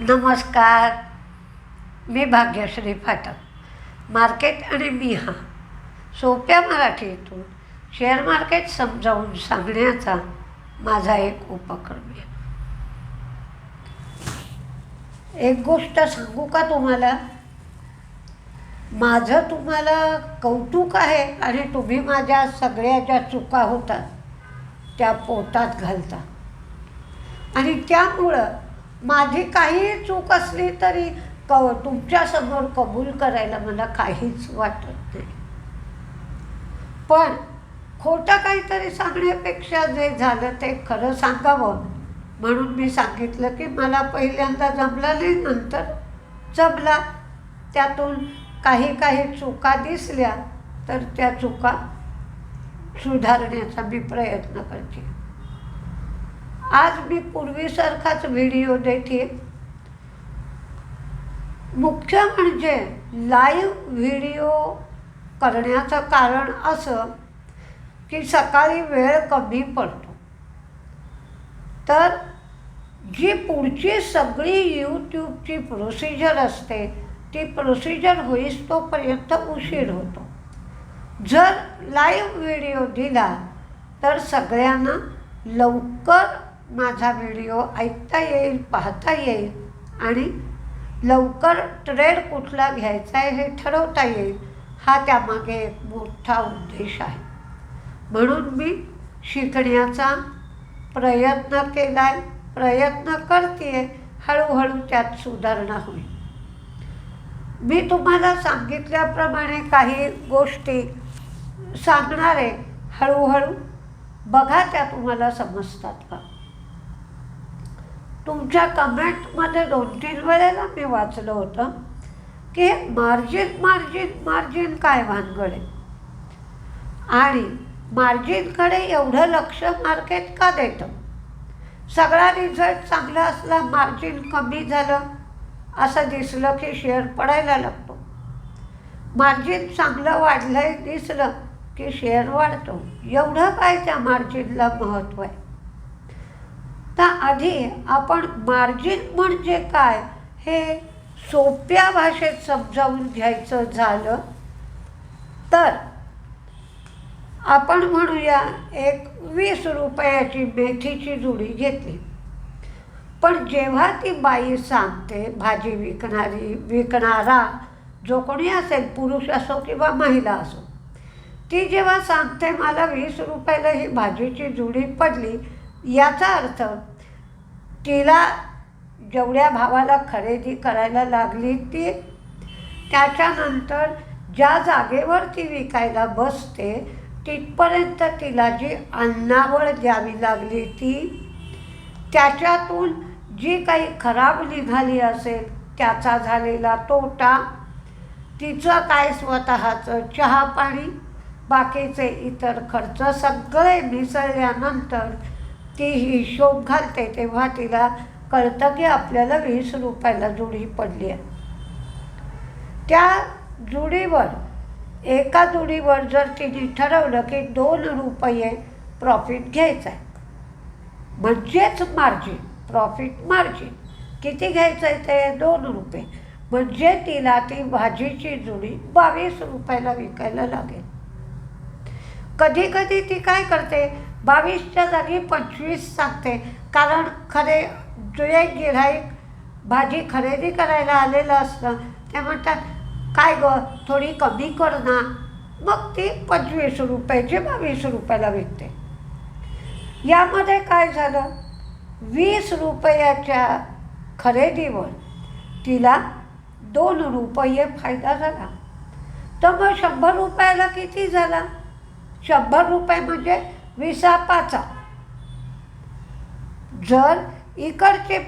नमस्कार. मी भाग्यश्री फाटक. मार्केट आणि मी हा सोप्या मराठीतून शेअर मार्केट समजावून सांगण्याचा माझा एक उपक्रम आहे. एक गोष्ट सांगू का तुम्हाला? माझं तुम्हाला कौतुक आहे आणि तुम्ही माझ्या सगळ्या ज्या चुका होतात त्या पोटात घालता. आणि त्यामुळं माझी काही चूक असली तरी क तुमच्यासमोर कबूल करायला मला काहीच वाटत नाही. पण खोटं काहीतरी सांगण्यापेक्षा जे झालं ते खरं सांगावं म्हणून मी सांगितलं की मला पहिल्यांदा जमला नाही नंतर जमला. त्यातून काही काही चुका दिसल्या तर त्या चुका सुधारण्याचा मी प्रयत्न करते. आज मी पूर्वीसारखाच व्हिडिओ देते. मुख्य म्हणजे लाईव्ह व्हिडिओ करण्याचं कारण असं की सकाळी वेळ कमी पडतो. तर जी पुढची सगळी यूट्यूबची प्रोसिजर असते ती प्रोसिजर होईस तोपर्यंत उशीर होतो. जर लाईव्ह व्हिडिओ दिला तर सगळ्यांना लवकर माझा व्हिडिओ ऐकता येईल पाहता येईल आणि लवकर ट्रेड कुठला घ्यायचा आहे हे ठरवता येईल हा त्यामागे एक मोठा उद्देश आहे. म्हणून मी शिकण्याचा प्रयत्न केला आहे प्रयत्न करते हळूहळू त्यात सुधारणा होईल. मी तुम्हाला सांगितल्याप्रमाणे काही गोष्टी सांगणार आहे हळूहळू बघा त्या तुम्हाला समजतात का? तुमच्या कमेंटमध्ये दोन तीन वेळेला मी वाचलं होतं की मार्जिन मार्जिन मार्जिन काय भानगड? आहे आणि मार्जिनकडे एवढं लक्ष मार्केट का देतं? सगळा रिझल्ट चांगला असला मार्जिन कमी झालं असं दिसलं की शेअर पडायला लागतो. मार्जिन चांगलं वाढलं आहे दिसलं की शेअर वाढतो. एवढं काय त्या मार्जिनला महत्त्व आहे? तर आधी आपण मार्जिन म्हणजे काय हे सोप्या भाषेत समजावून घ्यायचं झालं. तर आपण म्हणूया एक वीस रुपयाची मेथीची जुडी घेतली. पण जेव्हा ती बाई सांगते भाजी विकणारी विकणारा जो कोणी असेल पुरुष असो किंवा महिला असो ती जेव्हा सांगते मला वीस रुपयाला ही भाजीची जुडी पडली याचा अर्थ तिला जेवढ्या भावाला खरेदी करायला लागली ती त्याच्यानंतर ज्या जागेवर ती विकायला बसते तिथपर्यंत तिला जी अन्नावळ द्यावी लागली ती त्याच्यातून जी काही खराब निघाली असेल त्याचा झालेला तोटा तिचं काय स्वतःचं चहा पाणी बाकीचे इतर खर्च सगळे मिसळल्यानंतर ती हिशोब घालते तेव्हा तिला कळतं की आपल्याला वीस रुपयाला जुडी पडली आहे. त्या जुडीवर एका जुडीवर जर तिने ठरवलं की दोन रुपये प्रॉफिट घ्यायचं आहे म्हणजेच मार्जिन प्रॉफिट मार्जिन किती घ्यायचं आहे ते? दोन रुपये. म्हणजे तिला ती भाजीची जुडी बावीस रुपयाला विकायला लागेल. कधी कधी ती काय करते? बावीसच्या जागी पंचवीस सांगते. कारण खरे जुळे गिऱ्हाईक भाजी खरेदी करायला आलेलं असतं. ते म्हणतात काय ग थोडी कमी कर ना. मग ती पंचवीस रुपयाची बावीस रुपयाला विकते. यामध्ये काय झालं? वीस रुपयाच्या खरेदीवर तिला दोन रुपये फायदा झाला. तर मग शंभर रुपयाला किती झाला? शंभर रुपये म्हणजे विसा पाचा जर इकडचे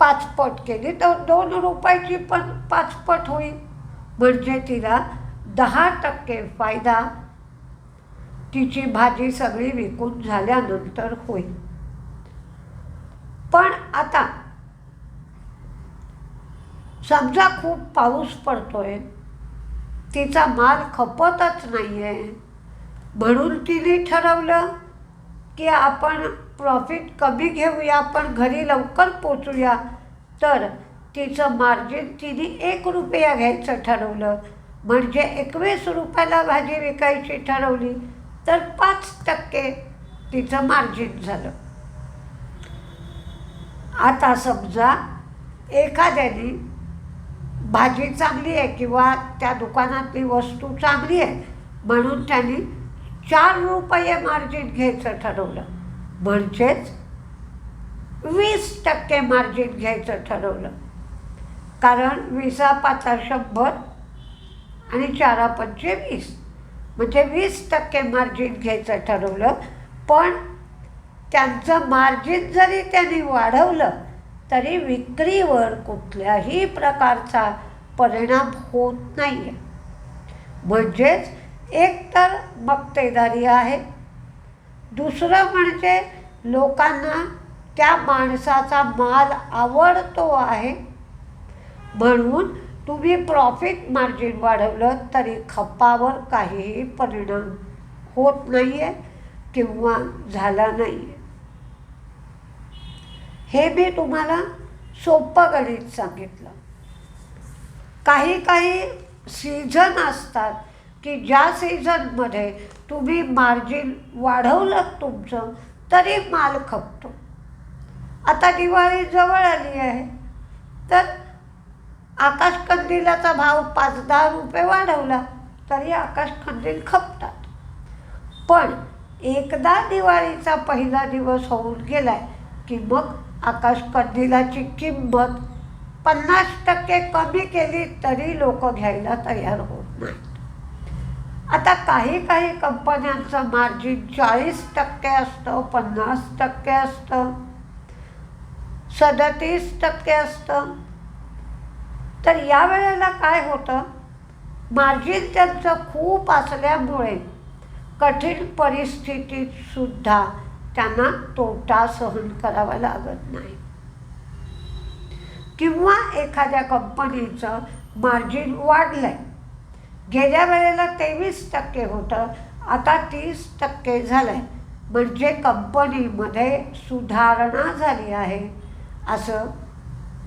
पाचपट केली तर दोन रुपयाची पण पाचपट होईल. म्हणजे तिला दहा टक्के फायदा तिची भाजी सगळी विकून झाल्यानंतर होईल. पण आता समजा खूप पाऊस पडतोय तिचा माल खपतच नाही आहे म्हणून तिने ठरवलं की आपण प्रॉफिट कमी घेऊया पण घरी लवकर पोचूया. तर तिचं मार्जिन तिने एक रुपया घ्यायचं ठरवलं. म्हणजे एकवीस रुपयाला भाजी विकायची ठरवली तर पाच टक्के तिचं मार्जिन झालं. आता समजा एखाद्याने भाजी चांगली आहे किंवा त्या दुकानातली वस्तू चांगली आहे म्हणून त्यांनी चार रुपये मार्जिन घ्यायचं ठरवलं. म्हणजेच वीस टक्के मार्जिन घ्यायचं ठरवलं. कारण विसा पाचा शंभर आणि चारा पंचे वीस. म्हणजे वीस टक्के मार्जिन घ्यायचं ठरवलं. पण त्यांचं मार्जिन जरी त्यांनी वाढवलं तरी विक्रीवर कुठल्याही प्रकारचा परिणाम होत नाही आहे म्हणजेच एक तर मक्तेदारी आहे. दुसरं म्हणजे लोकांना त्या माणसाचा माल आवडतो आहे. म्हणून तुम्ही प्रॉफिट मार्जिन वाढवलं तरी खप्पावर काहीही परिणाम होत नाही आहे किंवा झाला नाही आहे हे मी तुम्हाला सोपं गणित सांगितलं. काही काही सीझन असतात की ज्या सीझनमध्ये तुम्ही मार्जिन वाढवलं तुमचं तरी माल खपतो. आता दिवाळी जवळ आली आहे. तर आकाशकंदिलाचा भाव पाच दहा रुपये वाढवला तरी आकाशकंदील खपतात. पण एकदा दिवाळीचा पहिला दिवस होऊन गेलाय की मग आकाशकंदिलाची किंमत पन्नास टक्के कमी केली तरी लोक घ्यायला तयार होत नाही. आता काही काही कंपन्यांचं मार्जिन चाळीस टक्के असतं पन्नास टक्के असतं सदतीस टक्के असतं. तर या वेळेला काय होतं? मार्जिन त्यांचं खूप असल्यामुळे कठीण परिस्थितीत सुद्धा त्यांना तोटा सहन करावा लागत नाही. किंवा एखाद्या कंपनीचं मार्जिन वाढलं आहे गेल्या वेळेला तेवीस टक्के होतं आता तीस टक्के झालं आहे म्हणजे कंपनीमध्ये सुधारणा झाली आहे असं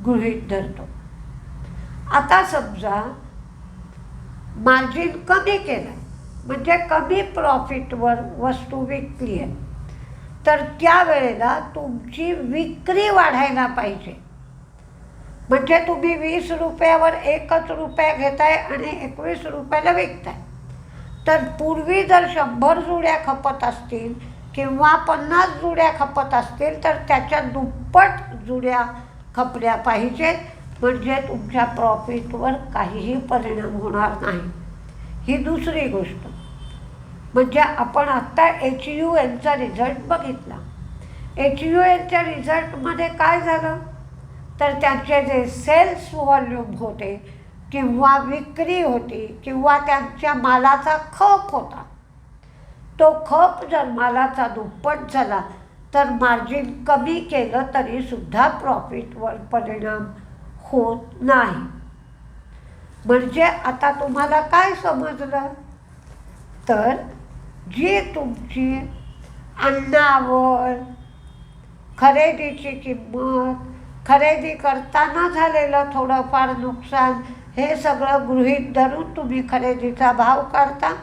गृहीत धरतो. आता समजा मार्जिन कमी केलं आहे म्हणजे कमी प्रॉफिटवर वस्तू विकली आहे तर त्यावेळेला तुमची विक्री वाढायला पाहिजे. म्हणजे तुम्ही वीस रुपयावर एकच रुपया घेताय आणि एकवीस रुपयाला विकताय. तर पूर्वी जर शंभर जुड्या खपत असतील किंवा पन्नास जुड्या खपत असतील तर त्याच्या दुप्पट जुड्या खपल्या पाहिजेत. म्हणजे तुमच्या प्रॉफिटवर काहीही परिणाम होणार नाही. ही दुसरी गोष्ट. म्हणजे आपण आत्ता एच यू एनचा रिझल्ट बघितला. एच यू एनच्या रिझल्टमध्ये काय झालं? तर त्यांचे जे सेल्स व्हॉल्यूम होते किंवा विक्री होती किंवा त्यांच्या मालाचा खप होता तो खप जर मालाचा दुप्पट झाला तर मार्जिन कमी केलं तरीसुद्धा प्रॉफिटवर परिणाम होत नाही. म्हणजे आता तुम्हाला काय समजलं? तर जी तुमची अन्नावर खरेदीची किंमत खरेदी करताना झालेलं थोडंफार नुकसान हे सगळं गृहीत धरून तुम्ही खरेदीचा भाव काढता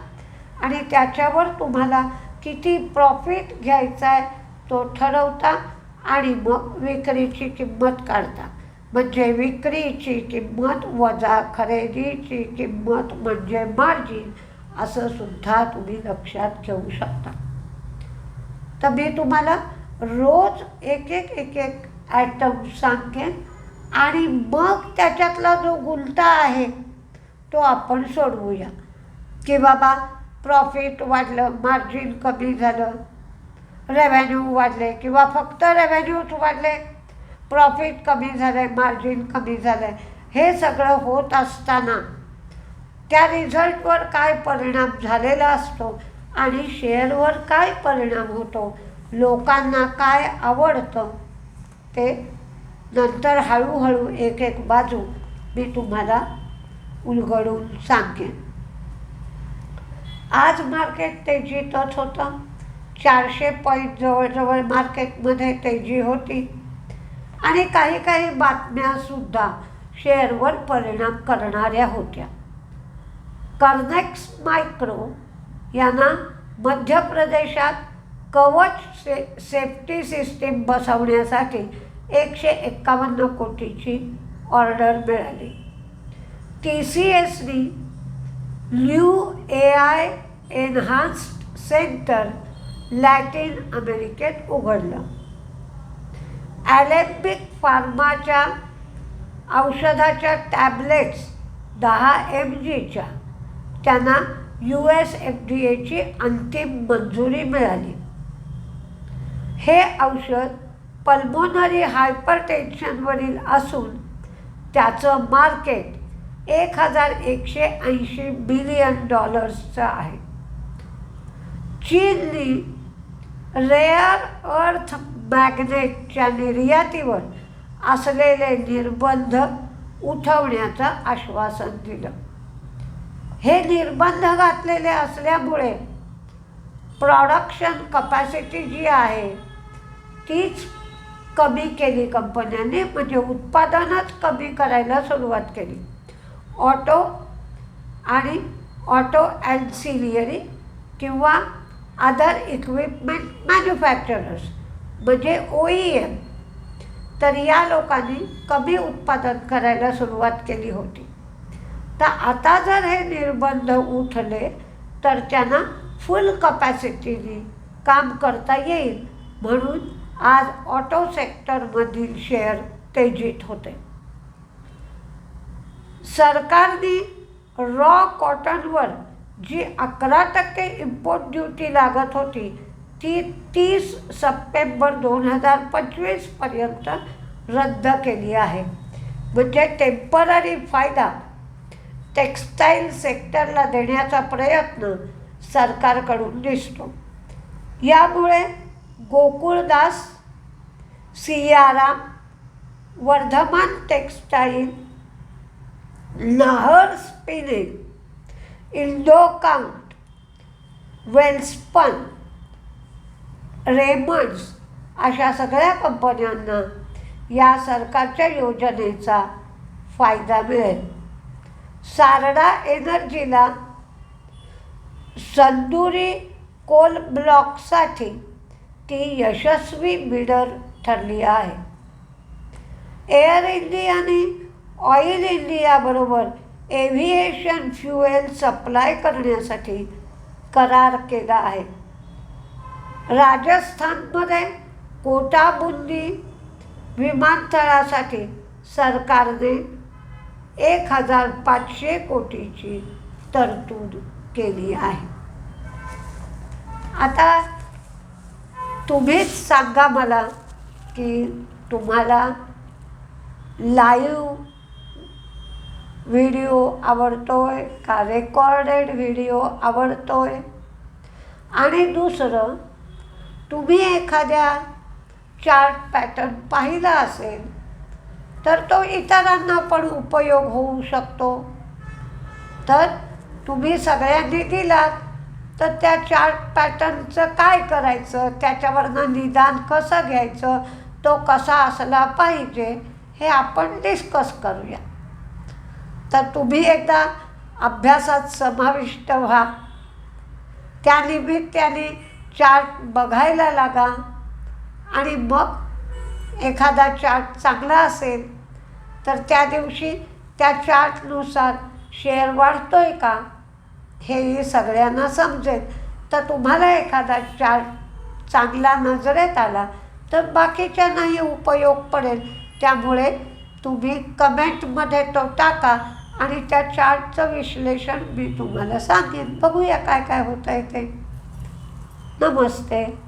आणि त्याच्यावर तुम्हाला किती प्रॉफिट घ्यायचा आहे तो ठरवता आणि मग विक्रीची किंमत काढता. म्हणजे विक्रीची किंमत वजा खरेदीची किंमत म्हणजे मार्जिन असं सुद्धा तुम्ही लक्षात घेऊ शकता. तर मी तुम्हाला रोज एक एक एक एक आयटम सांगेन आणि मग त्याच्यातला जो गुलता आहे तो आपण सोडवूया. की बाबा प्रॉफिट वाढलं मार्जिन कमी झालं रेव्हेन्यू वाढले किंवा फक्त रेव्हेन्यूच वाढले प्रॉफिट कमी झालं आहे मार्जिन कमी झालं आहे हे सगळं होत असताना त्या रिझल्टवर काय परिणाम झालेला असतो आणि शेअरवर काय परिणाम होतो लोकांना काय आवडतं ते नंतर हळूहळू एक एक बाजू मी तुम्हाला उलगडून सांगेन. आज मार्केट तेजीतच होतं चारशे पॉईंट जवळजवळ मार्केटमध्ये तेजी होती. आणि काही काही बातम्यासुद्धा शेअरवर परिणाम करणाऱ्या होत्या. कर्नेक्स मायक्रो यांना मध्य प्रदेशात कवच से सेफ्टी सिस्टीम बसवण्यासाठी एकशे एक्कावन्न कोटीची ऑर्डर मिळाली. T C एसनी new A I enhanced centre Latin अमेरिकेत उघडलं. ॲलेम्बिक फार्माच्या औषधाच्या टॅबलेट्स दहा एम जीच्या त्यांना यू एस एफ डी एची अंतिम मंजुरी मिळाली. हे औषध पल्मोनरी हायपरटेन्शनवरील असून त्याचं मार्केट एक हजार एकशे ऐंशी बिलियन डॉलर्सचं आहे. चीननी रेअर अर्थ मॅग्नेटच्या निर्यातीवर असलेले निर्बंध उठवण्याचं आश्वासन दिलं. हे निर्बंध घातलेले असल्यामुळे प्रॉडक्शन कपॅसिटी जी आहे तीच कमी केली कंपन्याने म्हणजे उत्पादनच कमी करायला सुरुवात केली. ऑटो आणि ऑटो ॲन्सिलियरी किंवा अदर इक्विपमेंट मॅन्युफॅक्चरर्स म्हणजे ओ ई एम तर या लोकांनी कमी उत्पादन करायला सुरुवात केली होती. तर आता जर हे निर्बंध उठले तर त्यांना फुल कपॅसिटीने काम करता येईल म्हणून आज ऑटो सेक्टरमधील शेअर तेजीत होते. सरकारने रॉ कॉटनवर जी अकरा टक्के इम्पोर्ट ड्युटी लागत होती ती तीस सप्टेंबर दोन हजार पंचवीसपर्यंत रद्द केली आहे. म्हणजे टेंपररी फायदा टेक्स्टाईल सेक्टरला देण्याचा प्रयत्न सरकारकडून दिसतो. यामुळे Gokuldas Siyaram Vardhman textile Nahar spinning Indo Count Welspun Raymonds अशा सगळ्या कंपन्यांना या सरकारच्या योजनेचा फायदा मिळेल. सारडा एनर्जीला संदुरी कोल ब्लॉकसाठी ती यशस्वी बिडर ठरली आहे. एअर इंडियाने ऑइल इंडियाबरोबर एव्हिएशन फ्युएल सप्लाय करण्यासाठी करार केला आहे. राजस्थानमध्ये कोटाबुंदी विमानतळासाठी सरकारने एक हजार पाचशे कोटीची तरतूद केली आहे. आता तुम्हीच सांगा मला की तुम्हाला लाईव्ह व्हिडिओ आवडतो आहे का रेकॉर्डेड व्हिडिओ आवडतो आहे आणि दुसरं तुम्ही एखाद्या चार्ट पॅटर्न पाहिला असेल तर तो इतरांना पण उपयोग होऊ शकतो. तर तुम्ही सगळ्यांनी दिलात. तर त्या चार्ट पॅटर्नचं काय करायचं? त्याच्यावरनं निदान कसं घ्यायचं? तो कसा असला पाहिजे? हे आपण डिस्कस करूया. तर तुम्ही एकदा अभ्यासात समाविष्ट व्हा. त्यानिमित्ताने चार्ट बघायला लागा. आणि मग एखादा चार्ट चांगला असेल तर त्या दिवशी त्या चार्टनुसार शेअर वाढतो आहे का? हेही सगळ्यांना समजेल. तर तुम्हाला एखादा चार्ट चांगला नजरेत आला तर बाकीच्यांनाही उपयोग पडेल. त्यामुळे तुम्ही कमेंटमध्ये तो टाका आणि त्या चार्टचं विश्लेषण मी तुम्हाला सांगेन. बघूया काय काय होतं आहे ते. नमस्ते.